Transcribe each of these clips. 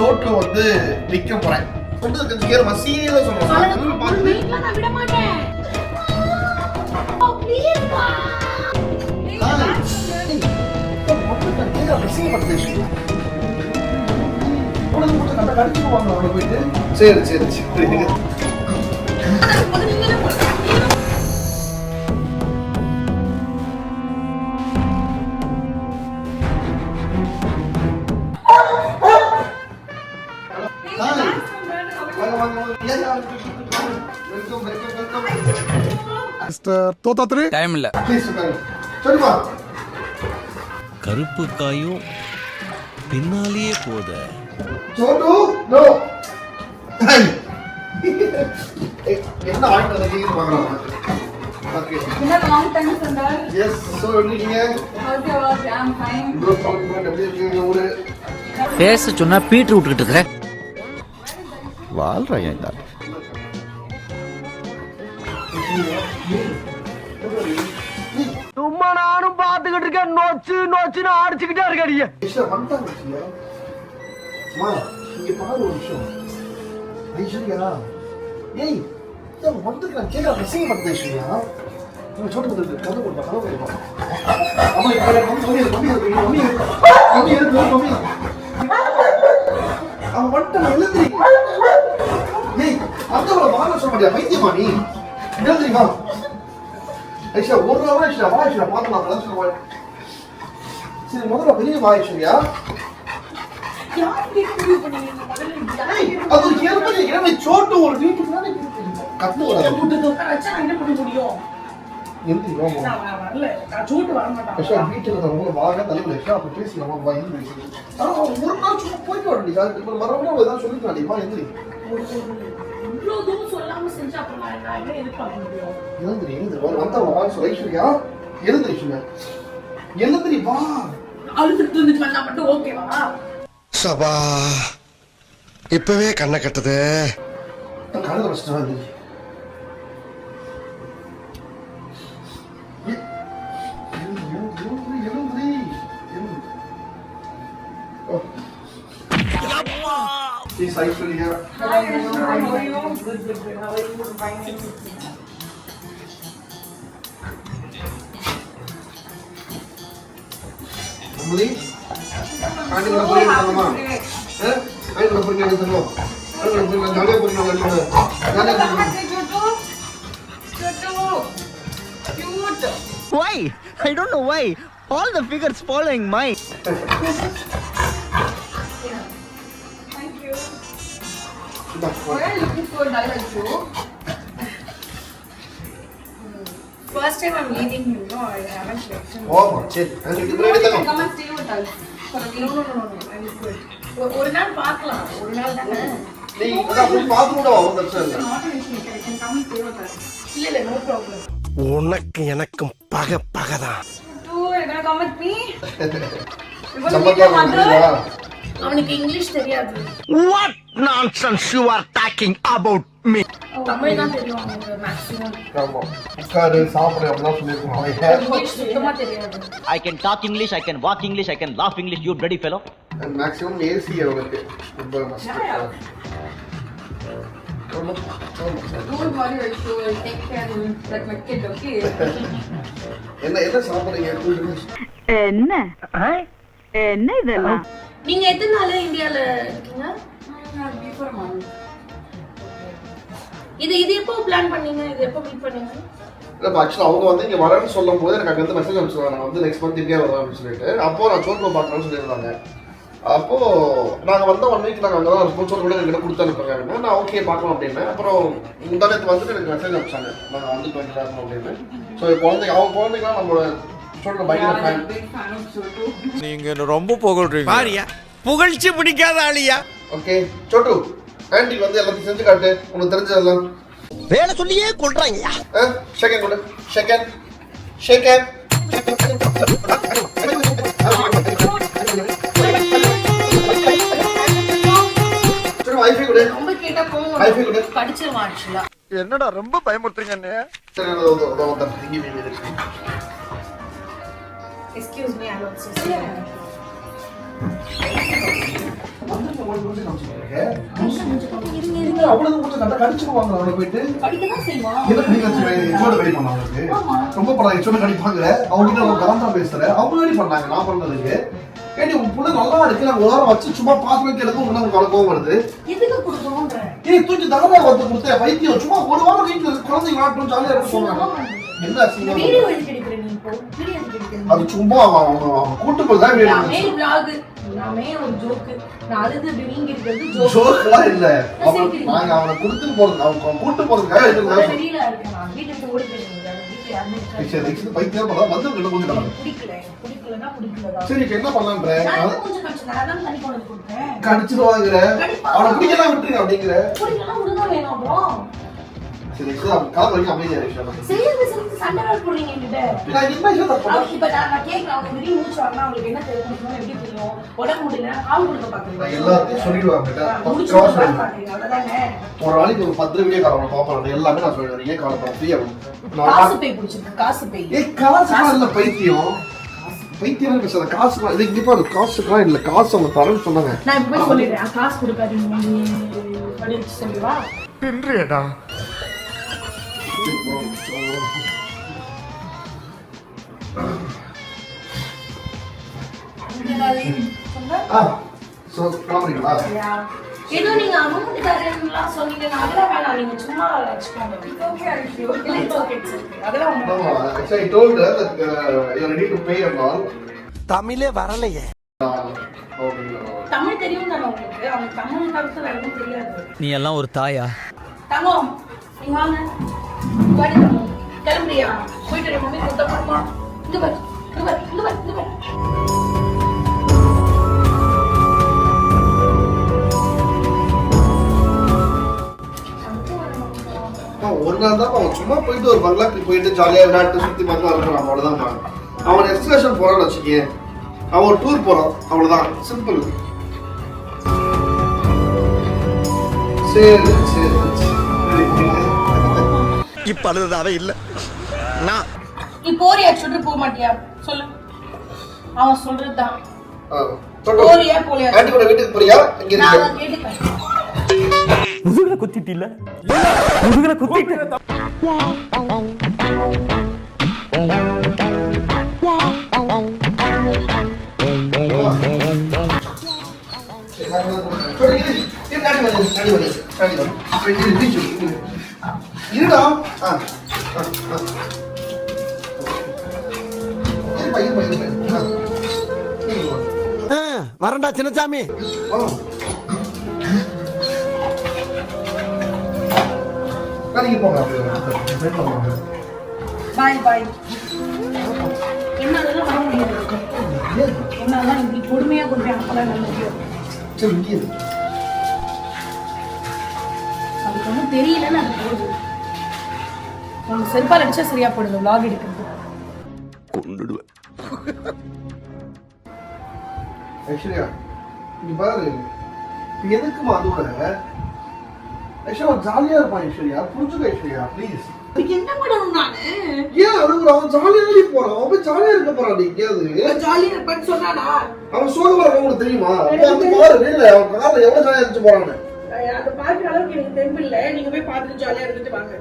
சோட்டு வந்து விற்க போறேன் சொல்றது கொஞ்சம் கேளுமா சீரியஸா சொல்றேன். சரி சரி சரி. மிஸ்டர் தோத்தாத்ரி டைம் இல்ல. கருப்பு காயும் பின்னாலேயே போத. சோட்டு நோ. என்ன வாங்கிட்டு வந்தீங்கன்னு பார்க்கலாம். ஓகே என்ன long சும்மா நானும் பாத்துக்கிட்டு இருக்கேன். நோச்சு நோச்சுன்னு அடிச்சுக்கிட்டே இருக்கடியே ஐஸ்வர்யா வந்துட்டாங்க ஏய் வந்துருக்கான் கேட்க ஐஸ்வர்யா? நம்ம கதை கொடுப்பா கதை கொடுப்பா. அம்மா mummy mummy mummy mummy mummy அவன் வந்துட்டான் எழுந்திரி. ஏய் அந்த வாங்க சொல்ல முடியாது நீ? எழுந்திரிமா ஐஸ்வர்யா ஒரு நாள் ஐஸ்வர்யா வா ஐஸ்வர்யா பார்க்கலாம் அதான் சொல்லுவாங்க சரி முதல்ல வெளியே வா ஐஸ்வர்யா அது ஒரு ஏற்பது இளமை சோட்டு ஒரு வீட்டுக்கு தானே கத்து வராது கூட்டு உட்கார வச்சா நான் என்ன பண்ண முடியும்? எந்திரி வாமா நான் வ- வரல. நான் சூட்டு வர மாட்டான். விஷா வீட்டுக்கு நான் உங்களை வாங்க தலைவர் அப்ப பேசிக்கலாமா வா எந்திரி. ஒரு நாள் சும்மா போயிட்டு வர வேண்டியதா இப்போ மறுபடியும் ஏதாவது சொல்லிக்கலாம் எந்திரி. சொல்லாம செஞ்சா அப்புறம் நான் நான் என்ன எதிர்பார்க்க முடியும்? எழுந்திரி எழுந்திரி. வா வந்தா வா சொல்ல ஐஸ்வர்யா. எழுந்திரி ஐஸ்வர்யா. எழுந்திரி வா. அழுதுட்டு இருந்துட்டு வந்தா மட்டும் ஓகேவா சபா இப்பவே கண்ணை கட்டுது. கழுத வச்சுட்டு வந்து You how are you? Good, good, good. How are you? Fine. Mama? Eh? Why? I don't know why. All the figures following mine. தானே. இல்ல இல்ல நோ ப்ராப்ளம் உனக்கு எனக்கும் பகை பகைதான் அவனுக்கு இங்கிலீஷ் தெரியாது What nonsense you are talking about me? Tamil தான் தெரியும் அவனுக்கு மேக்ஸிமம் ஆமா உட்காரு சாப்பிடு அப்படிலாம் சொல்லியிருக்கோம் அவன் இங்கிலீஷ் சுத்தமா தெரியாது I can talk English, I can walk English, I can laugh English, you bloody fellow. Maximum AC அவனுக்கு ரொம்ப மஸ்ட் ஆமா ஆமா Don't worry, Aishu. I'll take care of that my kid, okay? என்ன என்ன சாப்பிடுறீங்க கூட்டுங்க என்ன என்ன இதெல்லாம் நீங்க எத்தனை நாள் இந்தியால இருக்கீங்க Before a month. இது இது எப்போ பிளான் பண்ணீங்க? இது எப்போ மீட் பண்ணீங்க? இல்லை ஆக்சுவலாக அவங்க வந்து இங்கே வரேன்னு சொல்லும் போது எனக்கு அங்கே வந்து மெசேஜ் அனுப்பிச்சுருவாங்க. நான் வந்து நெக்ஸ்ட் மந்த் இந்தியா வருவேன் அப்படின்னு சொல்லிட்டு. அப்போ நான் பார்க்கணும்னு சொல்லியிருந்தாங்க. அப்போ நாங்கள் வந்த ஒன் வீக் நாங்கள் அங்கே தான் கூட எங்கிட்ட கொடுத்து அப்படின்னு. நான் ஓகே பார்க்கலாம் அப்படின்னு. அப்புறம் முந்தானத்து வந்துட்டு எனக்கு மெசேஜ் அனுப்பிச்சாங்க. நாங்கள் வந்து இருக்கோம் அப்படின்னு. ஸோ குழந்தைங்க அவங்க குழந்தைங்களாம் நம்மளோட பயங்கர ஃபேன் என்ன ரொம்ப புகழ்றீங்க. புகழ்ச்சி பிடிக்காத ஆளியா? ஓகே சோட்டு. ஆண்டி வந்து எல்லாத்தையும் செஞ்சு காட்டு. உனக்கு தெரிஞ்சதெல்லாம். வேலை சொல்லியே கொள்றாங்கய்யா. செகண்ட் கொடு. செகண்ட் செகண்ட் என்னடா ரொம்ப பயமுறுத்துறீங்க அண்ணே வந்துருக்க ஓடி மூஞ்சி காமிச்சிருக்க இல்ல அவ்வளவு மூஞ்சி கண்டா கடிச்சிருவாங்க அவனை போயிட்டு என்ன கடிக்க கடி ரொம்ப படம் எச்சோட கடிப்பாங்க அவங்க கிட்ட அவங்க கலந்தா பேசுற அவங்க ரெடி பண்ணாங்க நான் பண்ணதுக்கு ஏடி உன் புள்ள நல்லா இருக்கு நான் ஒரு வாரம் வச்சு சும்மா பார்த்து வைக்கிறதுக்கு அவ்வளவு கோவம் வருது ஏய் தூக்கி தானே வந்து கொடுத்தேன் வைத்தியம் சும்மா ஒரு வாரம் வீட்டுல குழந்தைங்க விளாட்டும் ஜாலியா இருக்க சொன்னாங்க என்ன அசிங்கம் அது சும்மா அவன் கூட்டு போய் தான் வீடு நாமே ஒரு ஜோக்கு நான் அழுது இப்படி வீங்கி இருக்கிறது ஜோக் ஜோக்கெல்லாம் இல்ல. நாங்க அவனை கொடுத்துட்டு போறது அவன் கூட்டு போறதுக்காக வெளியில இருக்கேன். நான் வீட்டை விட்டு ஓடி கடிச்சிருவாங்கிற அவனை பிடிக்கலாம் விட்டுருங்க அப்படிங்கிற. பிடிக்கலன்னா விடுதான் வேணும் அப்புறம் சரி நெக்ஸ்ட் அவன் காலம் வரைக்கும் அமைதியா விஷயம் செய்யறது செஞ்சு சண்டை வேற போடுறீங்க என்கிட்ட நான் என்ன விஷயம் தப்பு அவ- இப்ப நான் நான் கேட்கிறேன் அவங்க திடீர்னு மூச்சு வரணும் அவங்களுக்கு என்ன தெரியும் குடிக்கணும், எப்படி தெரியும் உடம்பு முடியல கால் கொடுக்க நான் பாக்குறீங்க எல்லாத்தையும் சொல்லிடுவாங்க பத்து முடிச்சு ரூபா கொடுக்க சொல்லிடுவேன் பாக்குறீங்க அவ்வளவுதானே ஒரு நாளைக்கு ஒரு பத்து வீடியோ காலம் பார்ப்பேன் எல்லாமே நான் சொல்லுவேன் ஏன் காலம் ஃப்ரீ ஆகும் காசு பை பிடிச்சிருக்கு காசு பை ஏய் காசுலாம் இல்ல பைத்தியம் பைத்தியம் பேசாத காசு இது இங்க பாரு இல்ல காசு அவங்க தரேன்னு சொன்னாங்க நான் இப்ப போய் சொல்லிடுறேன் காசு கொடுக்காதீங்க நீ அப்படின்னு சோ கிளம்புறீங்களா ஏதோ நீங்க சொன்னீங்க. அதெல்லாம் வேணாம். சும்மா வச்சுக்கோங்க okay told her that uh. தமிழே வரலையே. தமிழ் தெரியும் தானே உங்களுக்கு? அவங்க தமிழ் தவிர்த்து வேற எதுவும் தெரியாது. நீ எல்லாம் ஒரு தாயா? தங்கம் நீ வாங்க. கிளம்புறியா போயிட்டு மம்மி போடுமா இங்க பாரு இங்க பாரு இங்க பாரு இங்க பாரு ஒரு நாள் தான் அவன் சும்மா போயிட்டு ஒரு பங்களாக்கு போயிட்டு ஜாலியாக விளையாட்டு சுற்றி பார்த்து வரலாம் அவ்வளோதான் அவன் எக்ஸ்கர்ஷன் போறான்னு வச்சுக்கேன் அவன் ஒரு டூர் போறான் அவ்வளோதான் சிம்பிள் சரி சரி. இப்ப அழுதாவே இல்ல நான் நீ போறியா சுட்டு போக மாட்டியா சொல்லு அவன் சொல்றதுதான். போறியா போலியா வீட்டுக்கு போறியா இங்க நான் கேட்டுக்கிறேன் சொல்லு, இரு. இரு, டாடி வருது, டாடி வருது, இருடா. வரண்டா சின்னசாமி. பாய் பாய். என்னாலலாம் வர முடியாது. ஏன்? என்னாலலாம் இப்படி பொறுமையா கொண்டு போய் அனுப்பலாம் நல்ல முடியும் சரி, இங்கே இரு. அதுக்கு ஒன்றும் தெரியலன்னு அது போகுது. உங்க செருப்பால் அடிச்சா சரியா போடுது vlog எடுக்கிறது. கொண்டுடுவேன் ஐஸ்வர்யா இங்க பாரு. இப்ப எதுக்குமா அதோட ஐஸ்வர்யா ஜாலியா இருப்பான் ஐஸ்வர்யா. புரிஞ்சுக்க ஐஸ்வர்யா ப்ளீஸ் என்ன பண்ணணும் நானு? ஏன் அழுகுற? அவன் ஜாலியா தான் போறான். அவன் ஜாலியா இருக்க போறான் நீ எங்கேயாவது. ஜாலியா இருப்பேன்னு சொன்னானா? அவன் சோகமா இருக்க உங்களுக்கு தெரியுமா? அப்போ வந்து பாரு இல்ல அவன் கார்ல எவ்வளவு ஜாலியா இருந்துச்சு போறான்னு அதை பார்க்குற அளவுக்கு எனக்கு தெம்பு இல்லை. நீங்க போய் பார்த்துட்டு ஜாலியா இருந்துட்டு வாங்க.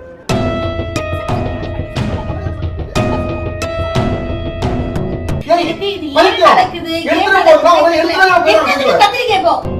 நடக்குது? ஏன் எடுத்துட்டு